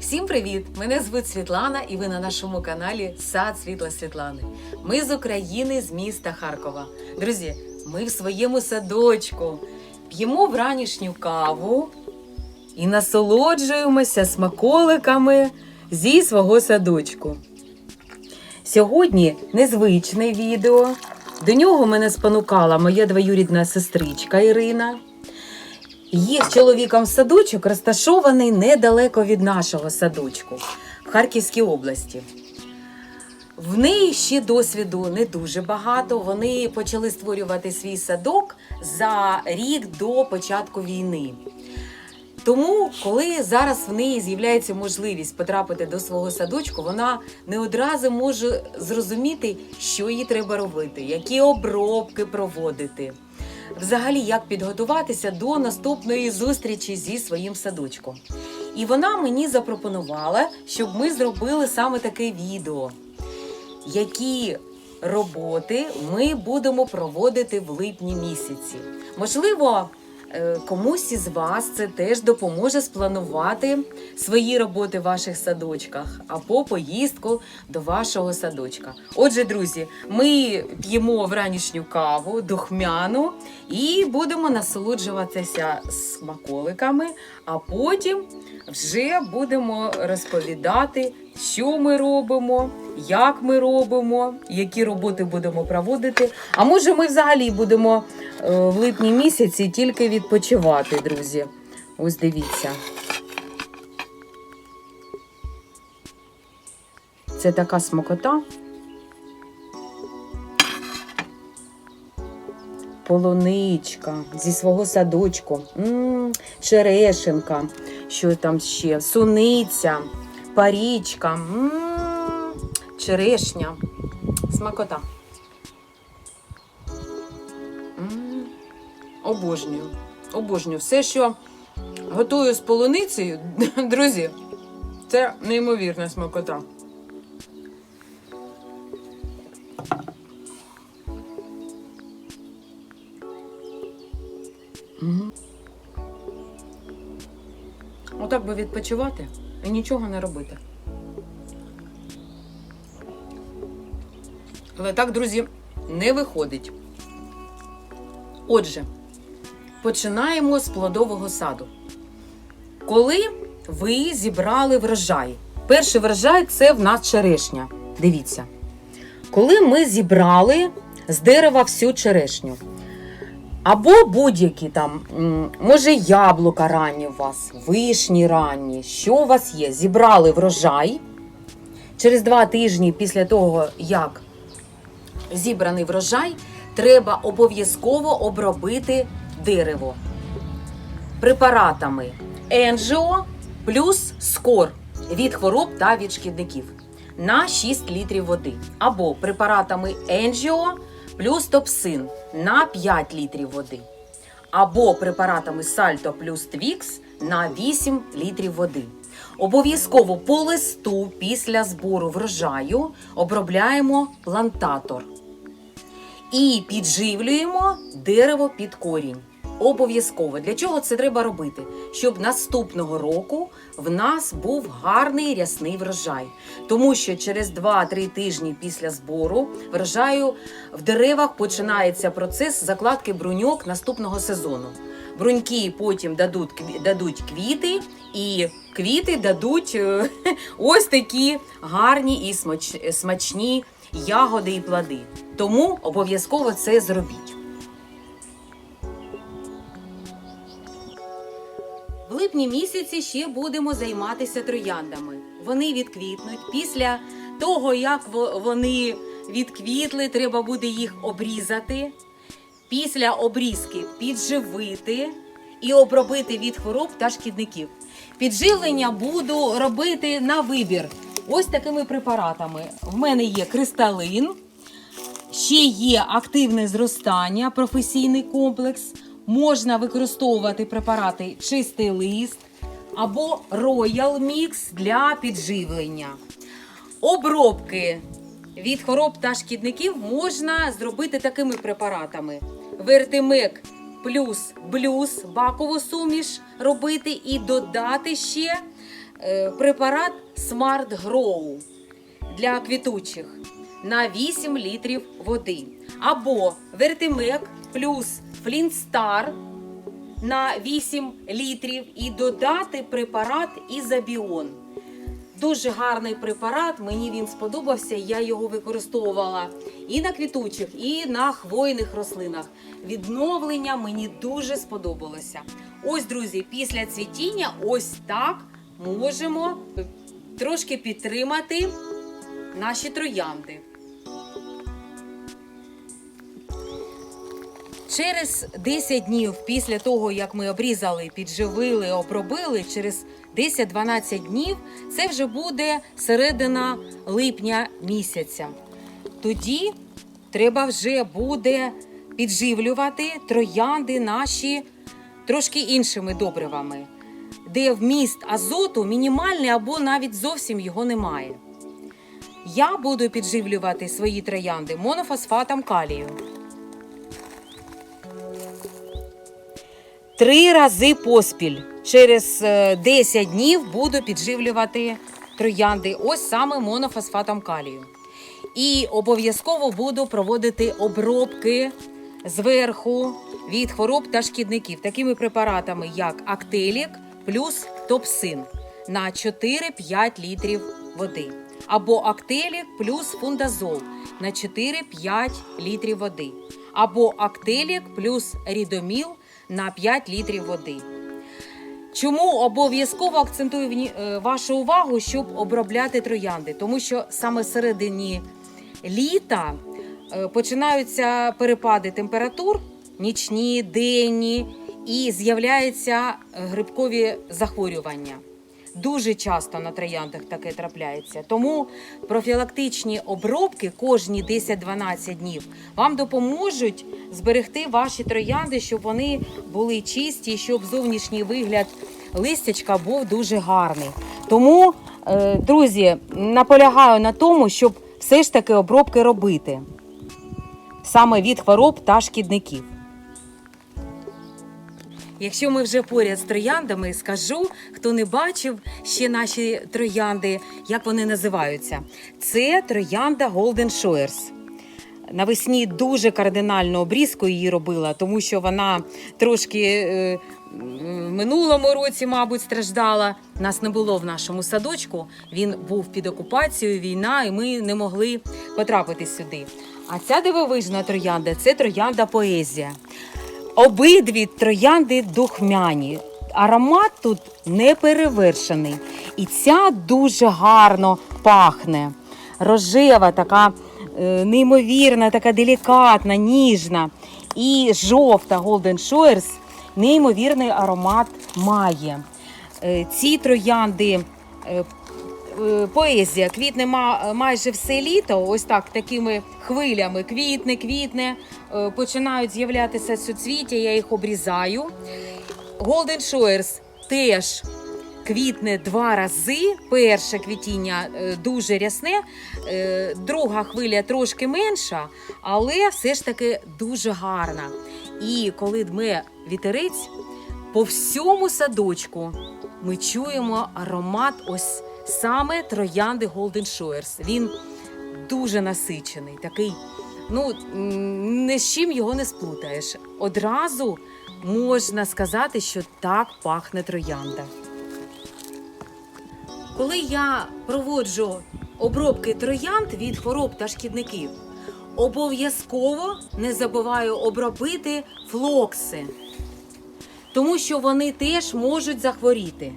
Всім привіт! Мене звуть Світлана, і ви на нашому каналі Сад Світла Світлани. Ми з України, з міста Харкова. Друзі, ми в своєму садочку п'ємо вранішню каву і насолоджуємося смаколиками зі свого садочку. Сьогодні незвичне відео. До нього мене спонукала моя двоюрідна сестричка Ірина. Їх чоловіком садочок розташований недалеко від нашого садочку в Харківській області. В неї ще досвіду не дуже багато. Вони почали створювати свій садок за рік до початку війни. Тому, коли зараз в неї з'являється можливість потрапити до свого садочку, вона не одразу може зрозуміти, що їй треба робити, які обробки проводити. Взагалі, як підготуватися до наступної зустрічі зі своїм садочком. І вона мені запропонувала, щоб ми зробили саме таке відео, які роботи ми будемо проводити в липні місяці. Можливо, комусь із вас це теж допоможе спланувати свої роботи в ваших садочках або поїздку до вашого садочка. Отже, друзі, ми п'ємо вранішню каву, духмяну, і будемо насолоджуватися смаколиками, а потім вже будемо розповідати, що ми робимо, як ми робимо, які роботи будемо проводити. А може, ми взагалі будемо е, в липні місяці тільки відпочивати, друзі. Ось дивіться. Це така смакота. Полуничка зі свого садочку, м черешенка, що там ще, суниця, парічка, м черешня, смакота. М, Обожнюю. Обожнюю. Все, що готую з полуницею, друзі, це неймовірна смакота. Отак би відпочивати і нічого не робити. Але так, друзі, не виходить. Отже, починаємо з плодового саду. Коли ви зібрали врожай, перший врожай це в нас черешня. Дивіться. Коли ми зібрали з дерева всю черешню, або будь-які там, може, яблука ранні у вас, вишні ранні, що у вас є? Зібрали врожай. Через два тижні після того, як зібраний врожай, треба обов'язково обробити дерево препаратами Енжіо плюс скор від хвороб та від шкідників на 6 літрів води. Або препаратами Енжіо плюс топсин на 5 літрів води. Або препаратами Сальто плюс Твікс на 8 літрів води. Обов'язково по листу після збору врожаю обробляємо плантатор і підживлюємо дерево під корінь. Обов'язково. Для чого це треба робити? Щоб наступного року в нас був гарний рясний врожай. Тому що через 2-3 тижні після збору врожаю в деревах починається процес закладки бруньок наступного сезону. Бруньки потім дадуть, дадуть квіти, і квіти дадуть е, ось такі гарні і смач- смачні ягоди і плоди. Тому обов'язково це зробіть. В липні місяці ще будемо займатися трояндами. Вони відквітнуть. Після того, як вони відквітли, треба буде їх обрізати. Після обрізки підживити і обробити від хвороб та шкідників. Підживлення буду робити на вибір. Ось такими препаратами. В мене є кристалин, ще є активне зростання, професійний комплекс. Можна використовувати препарати чистий лист або Royal Mix для підживлення. Обробки від хвороб та шкідників можна зробити такими препаратами: Вертимек плюс блюз бакову суміш робити і додати ще е, препарат Smart Grow для квітучих на 8 літрів води. Або Вертимек плюс Флінстар на 8 літрів і додати препарат Ізобіон. Дуже гарний препарат, мені він сподобався. Я його використовувала і на квітучих, і на хвойних рослинах. Відновлення мені дуже сподобалося. Ось, друзі, після цвітіння, ось так можемо трошки підтримати наші троянди. Через 10 днів після того, як ми обрізали, підживили, обробили, через 10-12 днів це вже буде середина липня місяця. Тоді треба вже буде підживлювати троянди наші трошки іншими добривами, де вміст азоту мінімальний або навіть зовсім його немає. Я буду підживлювати свої троянди монофосфатом калію. Три рази поспіль. Через е, 10 днів буду підживлювати троянди. Ось саме монофосфатом калію. І обов'язково буду проводити обробки зверху від хвороб та шкідників такими препаратами, як Актелік плюс Топсин на 4-5 літрів води. Або Актелік плюс Фундазол на 4-5 літрів води. Або Актелік плюс Рідоміл на 5 літрів води. Чому обов'язково акцентую е, вашу увагу, щоб обробляти троянди? Тому що саме середині літа е, починаються перепади температур, нічні, денні, і з'являються грибкові захворювання. Дуже часто на трояндах таке трапляється. Тому профілактичні обробки кожні 10-12 днів вам допоможуть зберегти ваші троянди, щоб вони були чисті, щоб зовнішній вигляд листячка був дуже гарний. Тому, е, друзі, наполягаю на тому, щоб все ж таки обробки робити саме від хвороб та шкідників. Якщо ми вже поряд з трояндами, скажу, хто не бачив ще наші троянди, як вони називаються. Це троянда Golden Showers. Навесні дуже кардинальну обрізку її робила, тому що вона трошки е, в минулому році, мабуть, страждала. Нас не було в нашому садочку. Він був під окупацією, війна, і ми не могли потрапити сюди. А ця дивовижна троянда це троянда поезія. Обидві троянди духмяні. Аромат тут не перевершений. І ця дуже гарно пахне. Рожева, така е, неймовірна, така делікатна, ніжна. І жовта Golden Showers неймовірний аромат має. Е, ці троянди. е, Поезія квітне ма- майже все літо, ось так такими хвилями. Квітне, квітне, починають з'являтися суцвіття, я їх обрізаю. Golden Showers теж квітне два рази. Перше квітіння е, дуже рясне, е, друга хвиля трошки менша, але все ж таки дуже гарна. І коли дме вітерець, по всьому садочку ми чуємо аромат ось саме троянди Golden Showers. Він дуже насичений, такий. Ну, ні з чим його не сплутаєш. Одразу можна сказати, що так пахне троянда. Коли я проводжу обробки троянд від хвороб та шкідників, обов'язково не забуваю обробити флокси, тому що вони теж можуть захворіти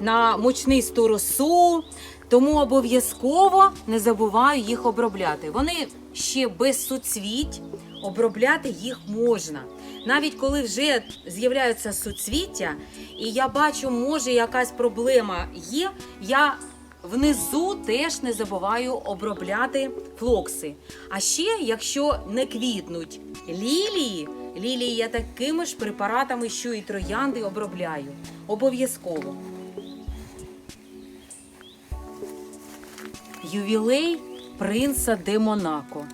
на мучнисту росу, тому обов'язково не забуваю їх обробляти. Вони ще без суцвіть, обробляти їх можна. Навіть коли вже з'являються суцвіття, і я бачу, може якась проблема є, я внизу теж не забуваю обробляти флокси. А ще, якщо не квітнуть лілії, лілії я такими ж препаратами, що і троянди обробляю. Обов'язково. Ювілей принца де Монако.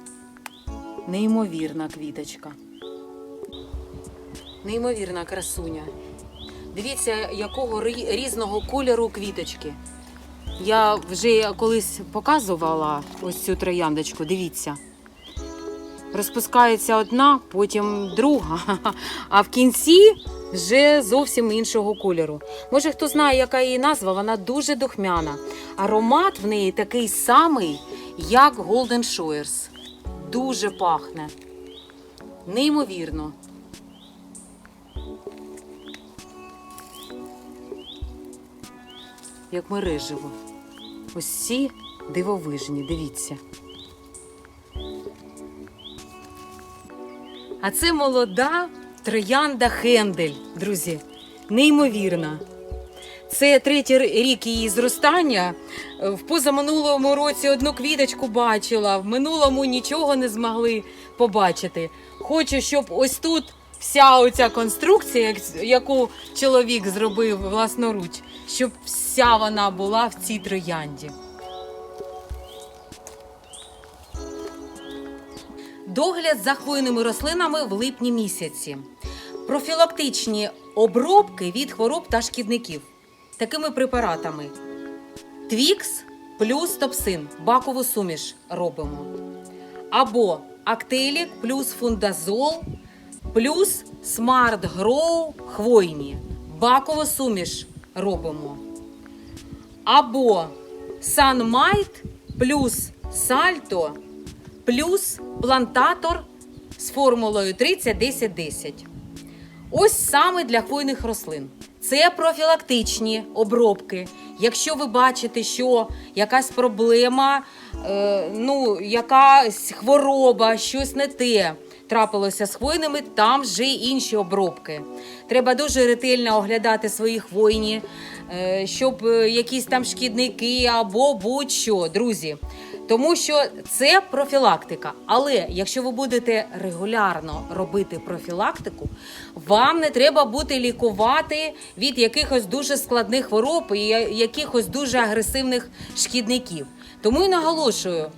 Неймовірна квіточка. Неймовірна красуня. Дивіться, якого різного кольору квіточки. Я вже колись показувала ось цю трояндочку. Дивіться. Розпускається одна, потім друга, а в кінці вже зовсім іншого кольору. Може, хто знає, яка її назва, вона дуже духмяна. Аромат в неї такий самий, як Golden Showers. Дуже пахне. Неймовірно. Як мереживо. Ось ці дивовижні, дивіться. А це молода троянда Хендель, друзі. Неймовірна. Це третій рік її зростання. Е, В позаминулому році одну квіточку бачила, в минулому нічого не змогли побачити. Хочу, щоб ось тут вся оця конструкція, яку чоловік зробив власноруч, щоб вся вона була в цій троянді. Догляд за хвойними рослинами в липні місяці. Профілактичні обробки від хвороб та шкідників такими препаратами. Твікс плюс топсин, бакову суміш робимо. Або актелік плюс фундазол плюс смарт гроу хвойні. Бакову суміш робимо. Або санмайт плюс сальто плюс плантатор з формулою 30 10 10. Ось саме для хвойних рослин. Це профілактичні обробки. Якщо ви бачите, що якась проблема, е, ну, якась хвороба, щось не те трапилося з хвойними, там вже інші обробки. Треба дуже ретельно оглядати свої хвойні, е, щоб е, якісь там шкідники або будь-що, друзі. Тому що це профілактика. Але якщо ви будете регулярно робити профілактику, вам не треба бути лікувати від якихось дуже складних хвороб і якихось дуже агресивних шкідників. Тому і наголошую.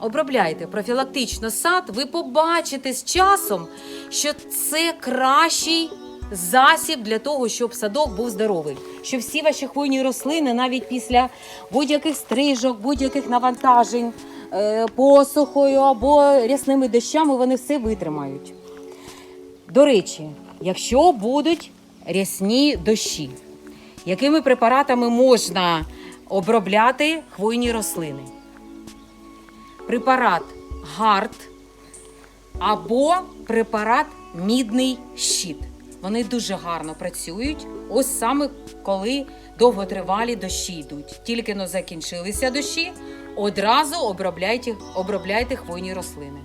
Обробляйте профілактично сад, ви побачите з часом, що це кращий засіб для того, щоб садок був здоровий. Щоб всі ваші хвойні рослини, навіть після будь-яких стрижок, будь-яких навантажень, е, посухою або рясними дощами, вони все витримають. До речі, якщо будуть рясні дощі, якими препаратами можна обробляти хвойні рослини? Препарат гард або препарат мідний щит. Вони дуже гарно працюють. Ось саме коли довготривалі дощі йдуть. Тільки но закінчилися дощі, одразу обробляйте, обробляйте хвойні рослини.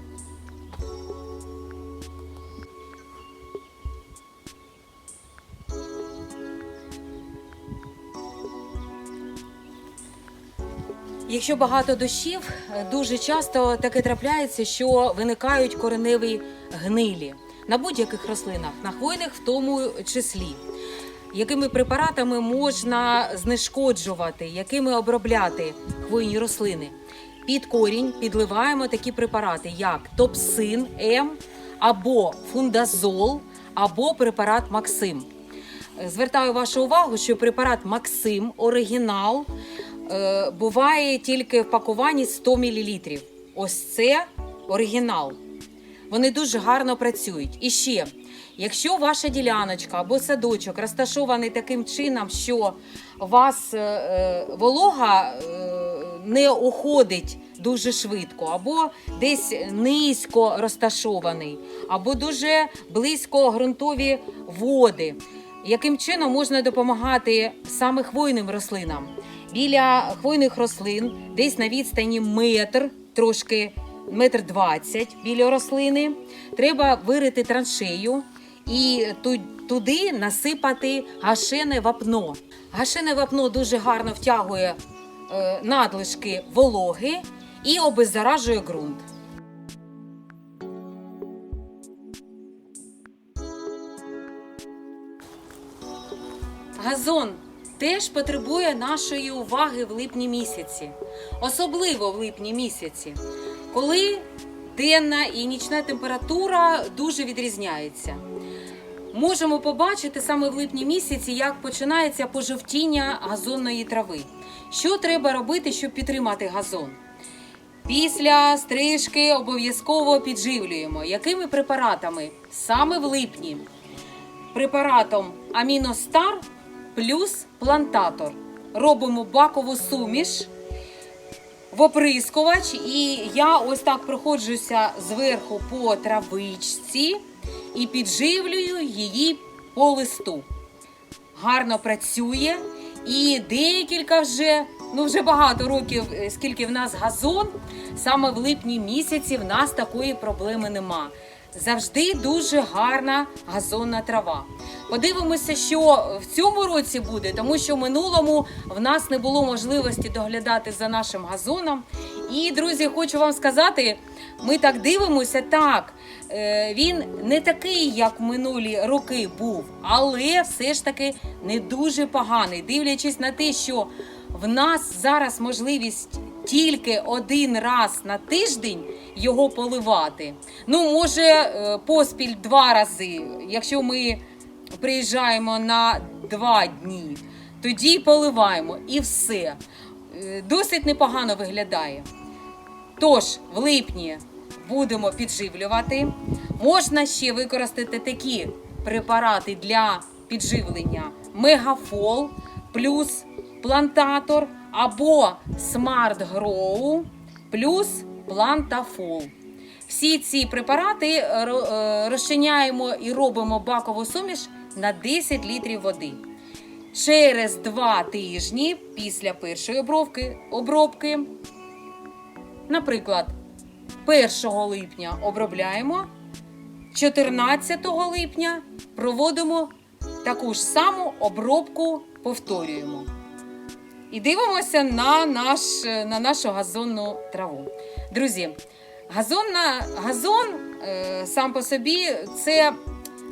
Якщо багато дощів, е, дуже часто таке трапляється, що виникають кореневі гнилі на будь-яких рослинах, на хвойних в тому числі. Якими препаратами можна знешкоджувати, якими обробляти хвойні рослини? Під корінь підливаємо такі препарати, як топсин М, або фундазол, або препарат Максим. Звертаю вашу увагу, що препарат Максим оригінал е, буває тільки в пакуванні 100 мл. Ось це оригінал. Вони дуже гарно працюють. І ще, якщо ваша діляночка або садочок розташований таким чином, що вас е, е, волога е, не уходить дуже швидко, або десь низько розташований, або дуже близько ґрунтові води. Яким чином можна допомагати саме хвойним рослинам? Біля хвойних рослин, десь на відстані метр, трошки метр двадцять біля рослини, треба вирити траншею і туди насипати гашене вапно. Гашене вапно дуже гарно втягує е, надлишки вологи і обеззаражує ґрунт. Газон теж потребує нашої уваги в липні місяці, особливо в липні місяці, коли денна і нічна температура дуже відрізняється. можемо побачити саме в липні місяці, як починається пожовтіння газонної трави. Що треба робити, щоб підтримати газон? Після стрижки обов'язково підживлюємо. Якими препаратами? Саме в липні. Препаратом Аміностар плюс плантатор. Робимо бакову суміш в оприскувач, і я ось так проходжуся зверху по травичці і підживлюю її по листу. Гарно працює. І декілька вже, ну вже багато років, е, скільки в нас газон, саме в липні місяці в нас такої проблеми нема. Завжди дуже гарна газонна трава. Подивимося, що в цьому році буде, тому що в минулому в нас не було можливості доглядати за нашим газоном. І, друзі, хочу вам сказати, ми так дивимося, так, е, він не такий, як минулі роки був, але все ж таки не дуже поганий. Дивлячись на те, що в нас зараз можливість тільки один раз на тиждень його поливати. Ну, може, е, поспіль два рази, якщо ми приїжджаємо на два дні, тоді поливаємо і все. Е, Досить непогано виглядає. Тож, в липні будемо підживлювати. Можна ще використати такі препарати для підживлення: мегафол плюс плантатор або Smart Grow плюс плантафол. Всі ці препарати е, е, розчиняємо і робимо бакову суміш на 10 літрів води. Через два тижні після першої обробки, обробки Наприклад, 1 липня обробляємо, 14 липня проводимо таку ж саму обробку, повторюємо. І дивимося на, наш, на нашу газонну траву. Друзі, газонна, газон е, сам по собі це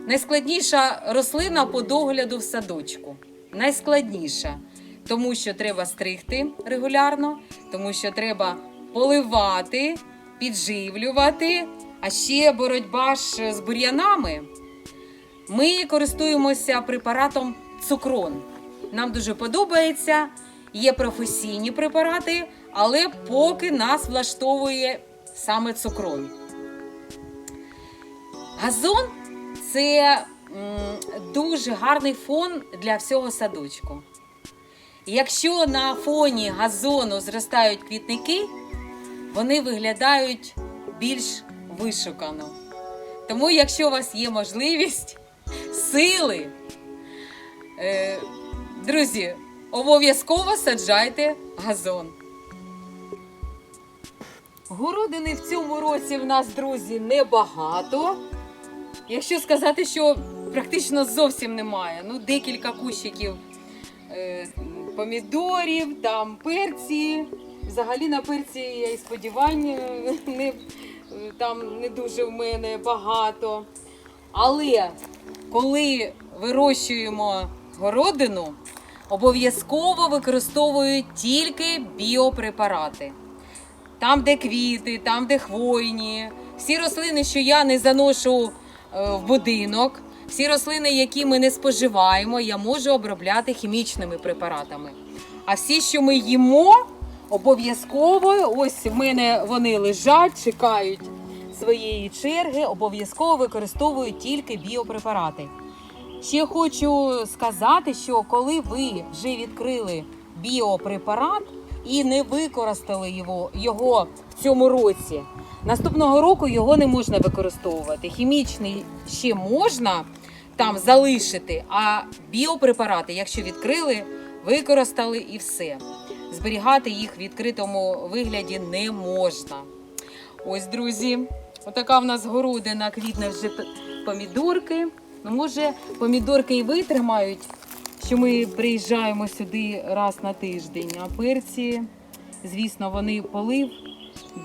найскладніша рослина по догляду в садочку. Найскладніша. Тому що треба стригти регулярно, тому що треба поливати, підживлювати, а ще боротьба ж з бур'янами. Ми користуємося препаратом цукрон. Нам дуже подобається. Є професійні препарати, але поки нас влаштовує саме цукрон. Газон це дуже гарний фон для всього садочку. Якщо на фоні газону зростають квітники, вони виглядають більш вишукано. Тому, якщо у вас є можливість, сили, е, друзі, обов'язково саджайте газон. Городини в цьому році в нас, друзі, небагато. Якщо сказати, що практично зовсім немає, ну декілька кущиків е, помідорів, там перці. Взагалі на перці я і сподівань не, там не дуже в мене багато. Але коли вирощуємо городину, обов'язково використовую тільки біопрепарати. Там, де квіти, там, де хвойні, всі рослини, що я не заношу е, в будинок, всі рослини, які ми не споживаємо, я можу обробляти хімічними препаратами. А всі, що ми їмо, обов'язково, ось в мене вони лежать, чекають своєї черги, обов'язково використовую тільки біопрепарати. Ще хочу сказати, що коли ви вже відкрили біопрепарат і не використали його, його в цьому році, наступного року його не можна використовувати. Хімічний ще можна там залишити, а біопрепарати, якщо відкрили, використали і все. Зберігати їх в відкритому вигляді не можна. Ось, друзі, отака в нас городина, квітне вже помідорки. Ну, може, помідорки і витримають, що ми приїжджаємо сюди раз на тиждень. А перці, звісно, вони полив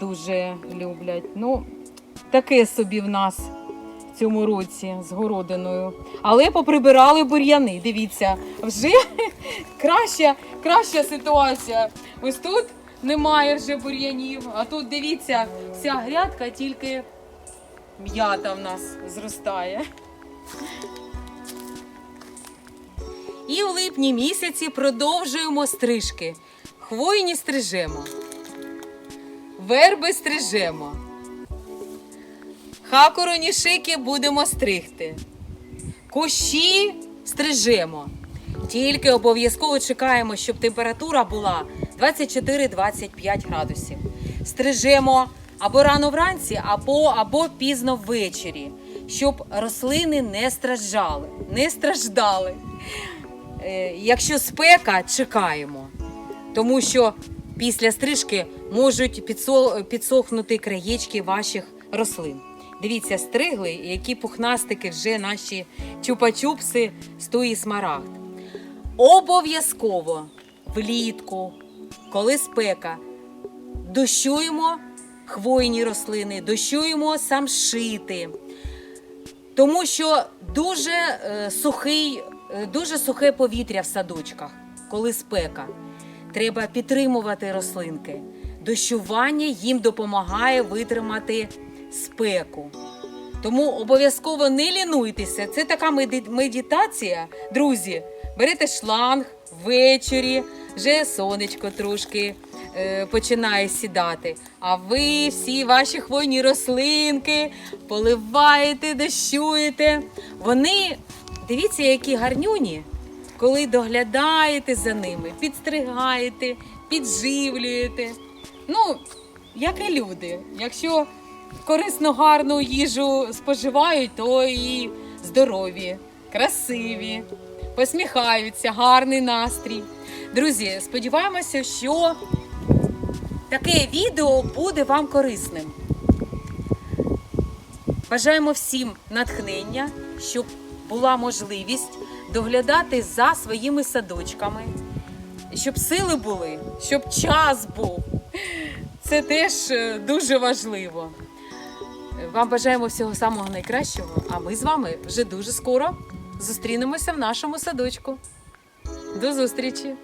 дуже люблять. Ну, таке собі в нас в цьому році з городиною. Але поприбирали бур'яни. Дивіться, вже краща, краща ситуація. Ось тут немає вже бур'янів, а тут дивіться, вся грядка тільки м'ята в нас зростає. І в липні місяці продовжуємо стрижки. Хвойні стрижемо. Верби стрижемо. Хакороні шики будемо стригти. Кущі стрижемо. Тільки обов'язково чекаємо, щоб температура була 24-25 градусів. Стрижемо або рано вранці, або, або пізно ввечері, щоб рослини не страждали. Не страждали. Е, якщо спека, чекаємо. Тому що після стрижки можуть підсохнути краєчки ваших рослин. Дивіться, стригли, які пухнастики вже наші чупа-чупси з тої смарагд. Обов'язково влітку, коли спека, дощуємо хвойні рослини, дощуємо самшити. Тому що дуже е, сухий, е, дуже сухе повітря в садочках, коли спека. Треба підтримувати рослинки. Дощування їм допомагає витримати спеку. Тому обов'язково не лінуйтеся. Це така меди- медитація, друзі. Берете шланг ввечері, вже сонечко трошки починає сідати. А ви всі ваші хвойні рослинки поливаєте, дощуєте. Вони, дивіться, які гарнюні, коли доглядаєте за ними, підстригаєте, підживлюєте. Ну, як і люди. Якщо корисно гарну їжу споживають, то і здорові, красиві, посміхаються, гарний настрій. Друзі, сподіваємося, що таке відео буде вам корисним. Бажаємо всім натхнення, щоб була можливість доглядати за своїми садочками, щоб сили були, щоб час був. Це теж е, дуже важливо. Вам бажаємо всього самого найкращого, а ми з вами вже дуже скоро зустрінемося в нашому садочку. До зустрічі!